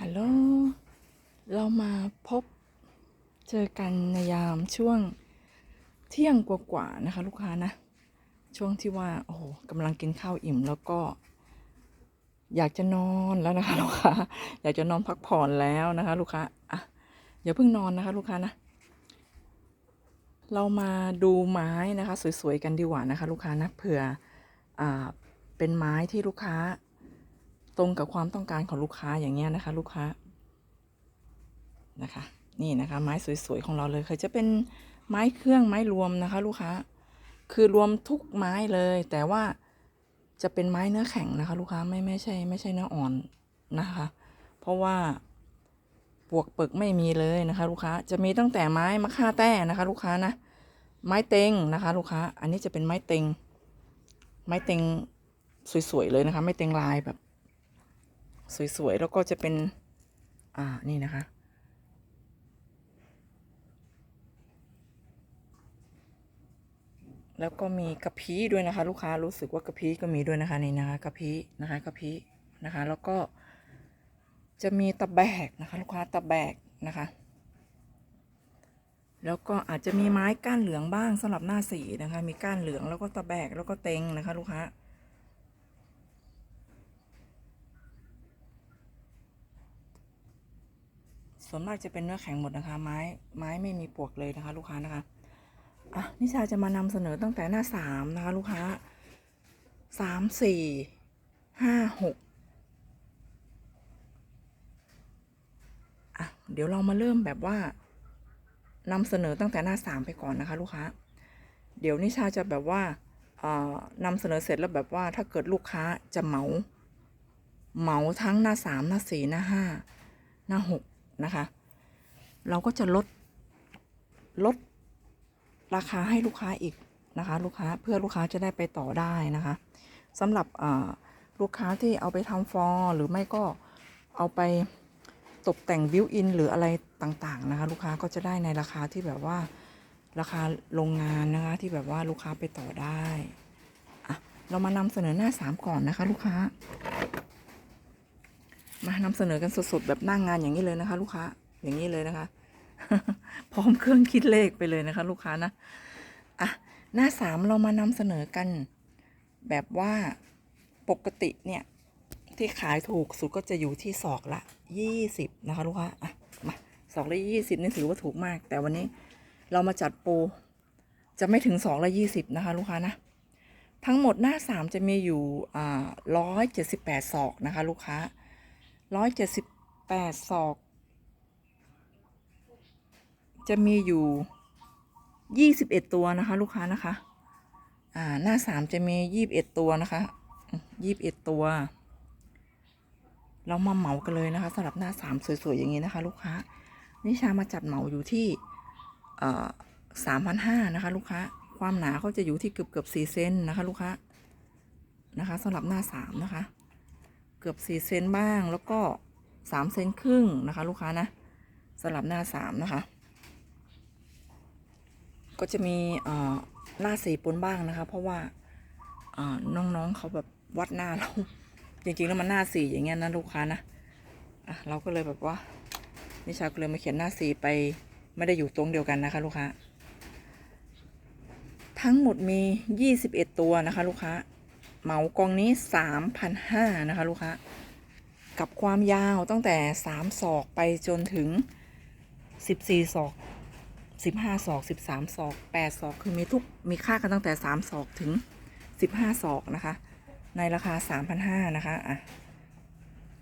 ฮัลโหล เรามาพบเจอกันในยามช่วงเที่ยงกว่าๆนะคะ ลูกค้านะ ช่วงที่ว่า โอ้โหกำลังกินข้าวอิ่มแล้วก็ อยากจะนอนแล้วนะคะ ลูกค้า อยากจะนอนพักผ่อนแล้วนะคะ ลูกค้าอะอย่าเพิ่งนอนนะคะ ลูกค้านะ เรามาดูไม้นะคะ สวยๆกันดีกว่านะคะ ลูกค้านะเผื่ออ่าเป็นไม้ที่ลูกค้า รงกับความต้องการของลูกค้าอย่างเงี้ยนะคะ ลูกค้านะคะ นี่นะคะ ไม้สวยๆของเราเลยเคยจะเป็นไม้เครื่องไม้รวมนะคะ ลูกค้า คือรวมทุกไม้เลย แต่ว่าจะเป็นไม้เนื้อแข็งนะคะ ลูกค้าไม่ไม่ใช่ ไม่ใช่เนื้ออ่อนนะคะ เพราะว่าปวกเปิกไม่มีเลยนะคะ ลูกค้าจะมีตั้งแต่ไม้มะค่าแต้นะคะ ลูกค้านะไม้เต็งนะคะ ลูกค้า อันนี้จะเป็นไม้เต็ง ไม้เต็งสวยๆเลยนะคะ ไม่เต็งลายแบบ สวยๆ แล้วก็จะเป็น อ่า นี่นะคะ แล้วก็มีกระพี้ด้วยนะคะ ลูกค้ารู้สึกว่ากระพี้ก็มีด้วยนะคะนี่นะคะกระพี้นะคะกระพี้นะคะ แล้วก็จะมีตะแบกนะคะ ลูกค้าตะแบกนะคะ แล้วก็อาจจะมีไม้ก้านเหลืองบ้างสำหรับหน้าสีนะคะ มีก้านเหลืองแล้วก็ตะแบกแล้วก็เต็งนะคะ ลูกค้า ส่วนมากจะเป็นเนื้อแข็งหมดนะคะ ไม้ไม้ไม่มีปวกเลยนะคะ ลูกค้านะคะอะนิชาจะมานำเสนอตั้งแต่หน้าสามนะคะ ลูกค้าสามสี่ห้าหกอะเดี๋ยวเรามาเริ่มแบบว่านำเสนอตั้งแต่หน้าสามไปก่อนนะคะ ลูกค้า เดี๋ยวนิชาจะแบบว่าเอ่อนำเสนอเสร็จแล้วแบบว่าถ้าเกิดลูกค้าจะเหมา เหมาทั้งหน้าสามหน้าสี่หน้าห้าหน้าหก นะคะ เราก็จะลดลดราคาให้ลูกค้าอีกนะคะ ลูกค้าเพื่อลูกค้าจะได้ไปต่อได้นะคะสำหรับลูกค้าที่เอาไปทำฟอร์หรือไม่ก็เอาไปตกแต่งบิวอินหรืออะไรต่างๆนะคะ ลูกค้าก็จะได้ในราคาที่แบบว่าราคาโรงงานนะคะ ที่แบบว่าลูกค้าไปต่อได้อะเรามานำเสนอหน้าสามก่อนนะคะ ลูกค้า มานำเสนอกันสดๆแบบหน้างงานอย่างนี้เลยนะคะ ลูกค้าอย่างนี้เลยนะคะ พร้อมเครื่องคิดเลขไปเลยนะคะ ลูกค้านะอะหน้าสามเรามานำเสนอกัน แบบว่าปกติเนี่ย ที่ขายถูกสุดก็จะอยู่ที่ศอกละยี่สิบนะคะลูกค้าอะมาศอกละยี่สิบนี่ถือว่าถูกมาก แต่วันนี้เรามาจัดโปรจะไม่ถึงสองละยี่สิบนะคะ ลูกค้านะทั้งหมดหน้าสามจะมีอยู่อ่าร้อยเจ็ดสิบแปดศอกนะคะ ลูกค้า ร้อยเจ็ดสิบแปดศอก จะมีอยู่ยี่สิบเอ็ดตัวนะคะ ลูกค้านะคะ อ่า หน้าสามจะมียี่บเอ็ดตัวนะคะยี่บเอ็ดตัว เรามาเหมากันเลยนะคะสำหรับหน้าสามสวยๆอย่างนี้นะคะ ลูกค้า นิชามาจัดเหมาอยู่ที่เอ่อสามพันห้านะคะ ลูกค้า ความหนาเขาจะอยู่ที่เกือบเกือบสี่เซนนะคะ ลูกค้านะคะสำหรับหน้าสามนะคะ เกือบสี่เซนบ้างแล้วก็สามเซนครึ่งนะคะ ลูกค้านะสำหรับหน้าสามนะคะ ก็จะมีหน้าสีปนบ้างนะคะ เพราะว่าน้องๆเขาแบบวัดหน้าเรา จริงๆแล้วมันหน้าสีอย่างเงี้ยนะลูกค้านะะเราก็เลยแบบว่านิชาก็เลยมาเขียนหน้าสีไปไม่ได้อยู่ตรงเดียวกันนะคะ ลูกค้าทั้งหมดมียี่สิบเอ็ดตัวนะคะ ลูกค้า เหมากองนี้สามพันห้านะคะ ลูกค้ากับความยาวตั้งแต่สามศอกไปจนถึงสิบสี่ศอกสิบห้าศอกสิบสามศอกแปดศอกคือมีทุกมีค่ากันตั้งแต่สามศอกถึงสิบห้าศอกนะคะ ในราคาสามพันห้านะคะอะ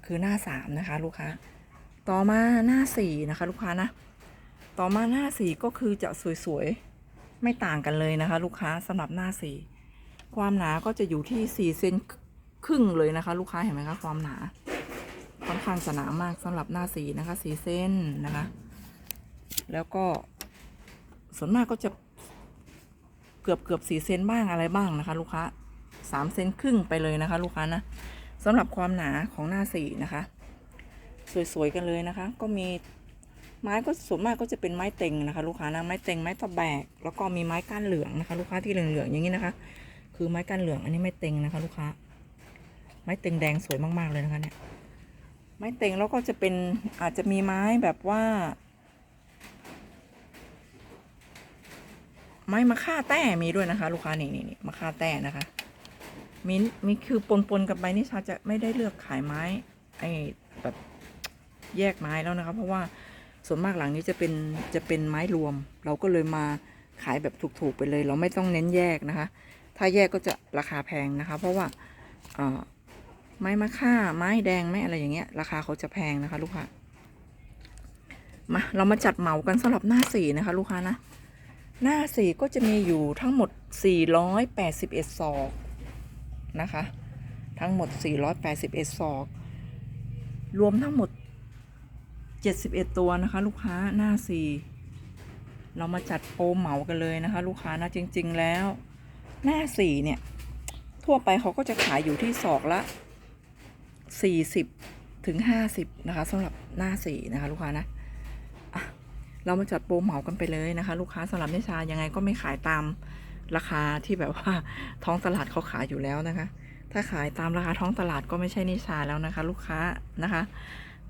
คือหน้าสามนะคะ ลูกค้า ต่อมาหน้าสี่นะคะ ลูกค้านะ ต่อมาหน้าสี่ก็คือจะสวยๆ ไม่ต่างกันเลยนะคะ ลูกค้าสำหรับหน้าสี่ ความหนาก็จะอยู่ที่สี่เซนครึ่งเลยนะคะ ลูกค้าเห็นไหมคะความหนา ค่อนข้างจะหนามากสำหรับหน้าสีนะคะสีเส้นนะคะ แล้วก็ส่วนมากก็จะเกือบเกือบสี่เซนบ้างอะไรบ้างนะคะ ลูกค้าสามเซนครึ่งไปเลยนะคะ ลูกค้านะสำหรับความหนาของหน้าสีนะคะ สวยๆกันเลยนะคะ ก็มีไม้ก็ส่วนมากก็จะเป็นไม้เต็งนะคะ ลูกค้านะไม้เต็งไม้ตะแบก แล้วก็มีไม้ก้านเหลืองนะคะ ลูกค้าที่เหลืองๆอย่างนี้นะคะ คือไม้ก้านเหลืองอันนี้ไม้เต็งนะคะ ลูกค้า ไม้เต็งแดงสวยมาก ๆ เลยนะคะเนี่ย ไม้เต็งแล้วก็จะเป็นอาจจะมีไม้แบบว่า ไม้มะค่าแต้มีด้วยนะคะ ลูกค้านี่นี่นี่มะค่าแต้นะคะมีมีคือปนปนๆกันไปนี่ชาจะไม่ได้เลือกขายไม้ไอ้แบบแยกไม้แล้วนะคะเพราะว่าส่วนมากหลังนี้จะเป็นจะเป็นไม้รวม เราก็เลยมาขายแบบถูกๆไปเลย เราไม่ต้องเน้นแยกนะคะ ถ้าแยกก็จะราคาแพงนะคะ เพราะว่าไม้มะค่า ไม้แดงไม้อะไรอย่างเงี้ย ราคาเขาจะแพงนะคะ ลูกค้ามาเรามาจัดเหมากันสำหรับหน้าสี่นะคะ ลูกค้านะ หน้าสี่ก็จะมีอยู่ทั้งหมด 481ศอกนะคะ ทั้งหมด 481ศอก รวมทั้งหมด 71 ตัวนะคะ ลูกค้าหน้าสี่เรามาจัดโปรเหมากันเลยนะคะ ลูกค้านะจริง ๆ แล้ว หน้าสี่เนี่ย ทั่วไปเขาก็จะขายอยู่ที่ศอกละ40ถึง50นะคะสำหรับหน้าสี่นะคะ ลูกค้านะเรามาจัดโปรเหมากันไปเลยนะคะ ลูกค้าสำหรับนิชายังไงก็ไม่ขายตามราคาที่แบบว่าท้องตลาดเขาขายอยู่แล้วนะคะ ถ้าขายตามราคาท้องตลาดก็ไม่ใช่นิชาแล้วนะคะ ลูกค้านะคะ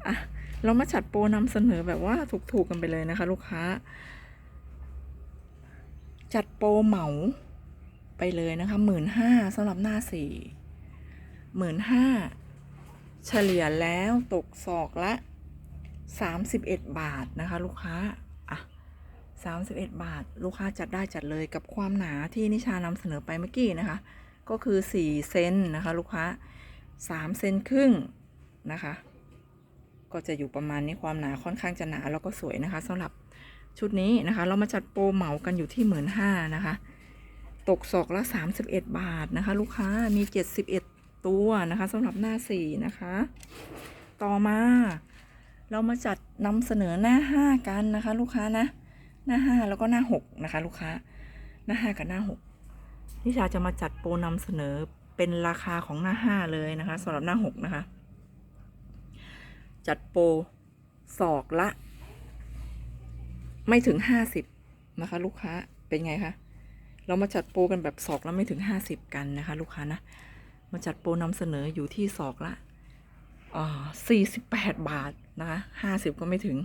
อะเรามาจัดโปรนำเสนอแบบว่าถูกๆกันไปเลยนะคะ ลูกค้า จัดโปรเหมา ไปเลยนะคะหมื่นห้าสำหรับหน้าสี่หมื่นห้าเฉลี่ยแล้วตกศอกละ31บเอ็ดบาทนะคะ ลูกค้าอะ31บเอ็ดบาท ลูกค้าจัดได้จัดเลยกับความหนาที่นิชานำเสนอไปเมื่อกี้นะคะ ก็คือ4เซนนะคะ ลูกค้า3เซนครึ่งนะคะ ก็จะอยู่ประมาณนี้ความหนาค่อนข้างจะหนาแล้วก็สวยนะคะสำหรับชุดนี้นะคะ เรามาจัดโปรเหมากันอยู่ที่หมื่นห้านะคะ ตกศอกละ31 บาทนะคะ ลูกค้ามี 71 ตัวนะคะสำหรับหน้า4นะคะ ต่อมา เรามาจัดนำเสนอหน้าห้ากันนะคะ ลูกค้านะ หน้าห้าแล้วก็หน้าหกนะคะ ลูกค้าหน้าห้ากับหน้าหกนิชาจะมาจัดโปรนำเสนอเป็นราคาของหน้าห้าเลยนะคะสำหรับหน้าหกนะคะ จัดโปรศอกละ ไม่ถึงห้าสิบนะคะ ลูกค้าเป็นไงคะ เรามาจัดโปรกันแบบศอกละไม่ถึงห้าสิบกันนะคะ ลูกค้านะ มาจัดโปรนำเสนออยู่ที่ศอกละสี่สิบแปดบาทนะคะห้าสิบก็ไม่ถึง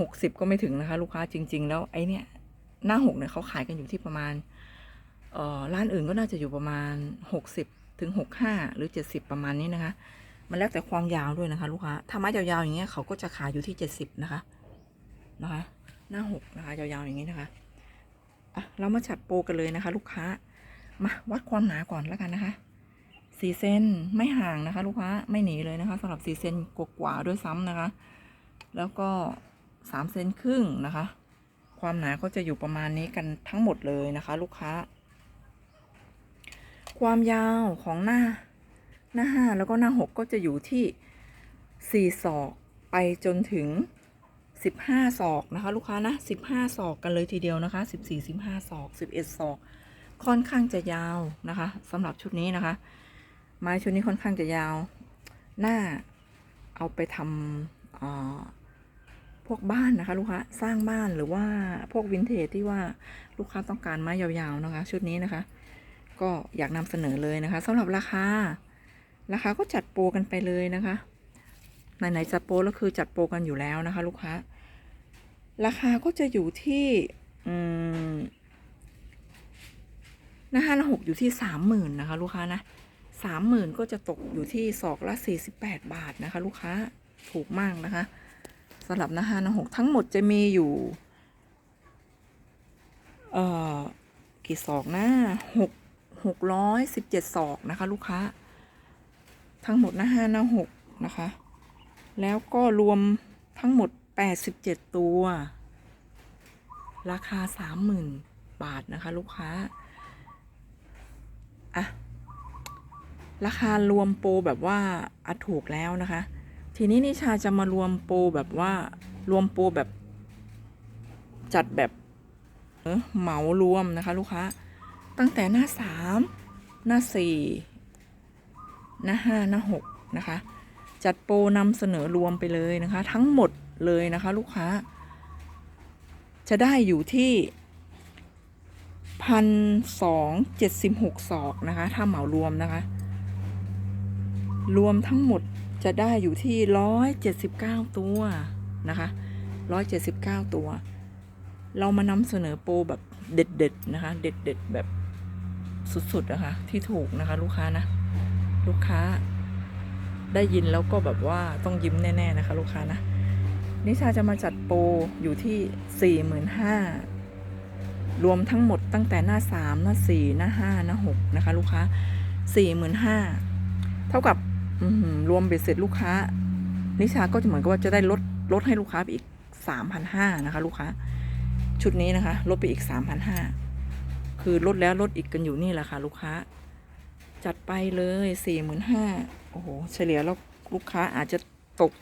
หกสิบก็ไม่ถึงนะคะ ลูกค้าจริง ๆ แล้วไอเนี้ยหน้าหกเนี่ยเขาขายกันอยู่ที่ประมาณเอ่อร้านอื่นก็น่าจะอยู่ประมาณหกสิบถึงหกห้าหรือเจ็ดสิบประมาณนี้นะคะ มันแล้วแต่ความยาวด้วยนะคะ ลูกค้าถ้าไม้ยาวๆอย่างเงี้ยเขาก็จะขายอยู่ที่เจ็ดสิบนะคะนะคะ หน้าหกนะคะยาวๆอย่างนี้นะคะ อะเรามาจัดโปรกันเลยนะคะ ลูกค้า มาวัดความหนาก่อนแล้วกันนะคะสี่เซนไม่ห่างนะคะ ลูกค้าไม่หนีเลยนะคะสำหรับสี่เซนกว่าด้วยซ้ำนะคะ แล้วก็สามเซนครึ่งนะคะ ความหนาก็จะอยู่ประมาณนี้กันทั้งหมดเลยนะคะ ลูกค้า ความยาวของหน้าหน้าห้าแล้วก็หน้าหกก็จะอยู่ที่สี่ศอกไปจนถึง สิบห้าศอกนะคะ ลูกค้านะสิบห้าศอกกันเลยทีเดียวนะคะสิบสี่สิบห้าศอกสิบเอ็ดศอก ค่อนข้างจะยาวนะคะสำหรับชุดนี้นะคะ ไม้ชุดนี้ค่อนข้างจะยาว หน้าเอาไปทำเอ่อพวกบ้านนะคะ ลูกค้าสร้างบ้านหรือว่าพวกวินเทจที่ว่าลูกค้าต้องการไม้ยาวๆนะคะ ชุดนี้นะคะ ก็อยากนำเสนอเลยนะคะสำหรับราคา ราคาก็จัดโปรกันไปเลยนะคะไหนๆจัดโปรแล้วคือจัดโปรกันอยู่แล้วนะคะ ลูกค้า ราคาก็จะอยู่ที่อืมหน้าห้าหน้าหกอยู่ที่สามหมื่นนะคะ ลูกค้านะสามหมื่นก็จะตกอยู่ที่ศอกละสี่สิบแปดบาทนะคะ ลูกค้าถูกมากนะคะสำหรับหน้าห้าหน้าหกทั้งหมดจะมีอยู่ เอ่อกี่ศอกนะหกหกร้อยสิบเจ็ดศอกนะคะ ลูกค้า ทั้งหมดหน้าห้าหน้าหกนะคะ แล้วก็รวมทั้งหมด แปดสิบเจ็ดตัว ราคาสามหมื่นบาทนะคะ ลูกค้า อะ ราคารวมโปรแบบว่าอะถูกแล้วนะคะ ทีนี้นิชาจะมารวมโปรแบบว่ารวมโปรแบบ จัดแบบเออเหมารวมนะคะ ลูกค้า ตั้งแต่หน้าสามหน้าสี่หน้าห้าหน้าหกนะคะจัดโปรนำเสนอรวมไปเลยนะคะ ทั้งหมด เลยนะคะ ลูกค้า จะได้อยู่ที่พันสองเจ็ดสิบหกศอกนะคะ ถ้าเหมารวมนะคะ รวมทั้งหมดจะได้อยู่ที่ร้อยเจ็ดสิบเก้าตัวนะคะร้อยเจ็ดสิบเก้าตัว เรามานำเสนอโปรแบบเด็ดๆนะคะ เด็ดๆแบบสุดๆนะคะ ที่ถูกนะคะ ลูกค้านะ ลูกค้าได้ยินแล้วก็แบบว่าต้องยิ้มแน่ ๆ นะคะ ลูกค้านะ นิชาจะมาจัดโปรอยู่ที่สี่หมื่นห้ารวมทั้งหมดตั้งแต่หน้าสามหน้าสี่หน้าห้าหน้าหกนะคะ ลูกค้าสี่หมื่นห้าเท่ากับรวมเบ็ดเสร็จลูกค้า นิชาก็จะเหมือนกับว่าจะได้ลดลดให้ลูกค้าไปอีกสามพันะคะ ลูกค้า ชุดนี้นะคะ ลดไปอีกสามพันห้าคือลดแล้วลดอีกกันอยู่นี่แหละค่ะ ลูกค้า จัดไปเลยสี่หมื่นห้าโอ้โห เฉลี่ยแล้วลูกค้าอาจจะตก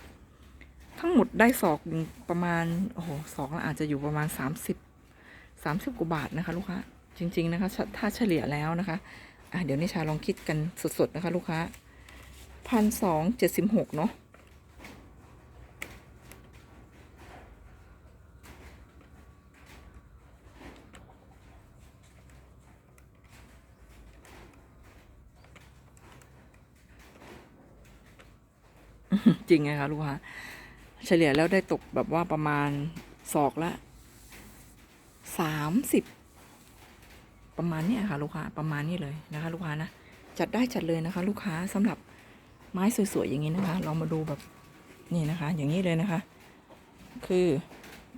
ทั้งหมดได้ศอกประมาณ โอ้โหศอกอาจจะอยู่ประมาณสามสิบสามสิบกว่าบาทนะคะ ลูกค้า จริง ๆ นะคะ ถ้าเฉลี่ยแล้วนะคะอะเดี๋ยวนิชาลองคิดกันสดๆ นะคะ ลูกค้าพันสองเจ็ดสิบหกเนาะจริงไงคะลูกค้า เฉลี่ยแล้วได้ตกแบบว่าประมาณศอกละสามสิบประมาณนี้ค่ะลูกค้าประมาณนี้เลยนะคะ ลูกค้านะจัดได้จัดเลยนะคะ ลูกค้าสำหรับไม้สวยๆอย่างนี้นะคะ เรามาดูแบบนี่นะคะ อย่างนี้เลยนะคะ คือ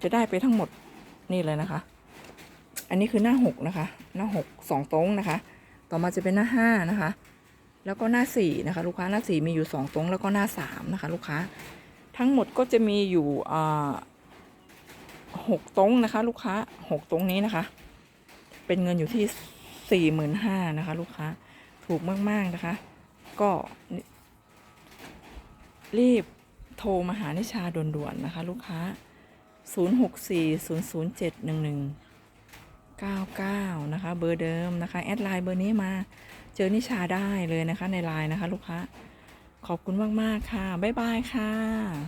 จะได้ไปทั้งหมดนี่เลยนะคะ อันนี้คือหน้าหกนะคะ หน้าหกสองตรงนะคะ ต่อมาจะเป็นหน้าห้านะคะ แล้วก็หน้าสี่นะคะ ลูกค้าหน้าสี่มีอยู่สองตรงแล้วก็หน้าสามนะคะ ลูกค้า ทั้งหมดก็จะมีอยู่หกตรงนะคะ ลูกค้าหกตรงนี้นะคะ เป็นเงินอยู่ที่สี่หมื่นห้านะคะ ลูกค้าถูกมาก ๆ นะคะ ก็รีบโทรมาหานิชาด่วนๆนะคะ ลูกค้า 0 6 4 0 0 7 1 1 9 9 นะคะ เบอร์เดิมนะคะ แอดไลน์เบอร์นี้มา เจอนิชาได้เลยนะคะในไลน์นะคะ ลูกค้า ขอบคุณมาก ๆ ค่ะ บ๊ายบายค่ะ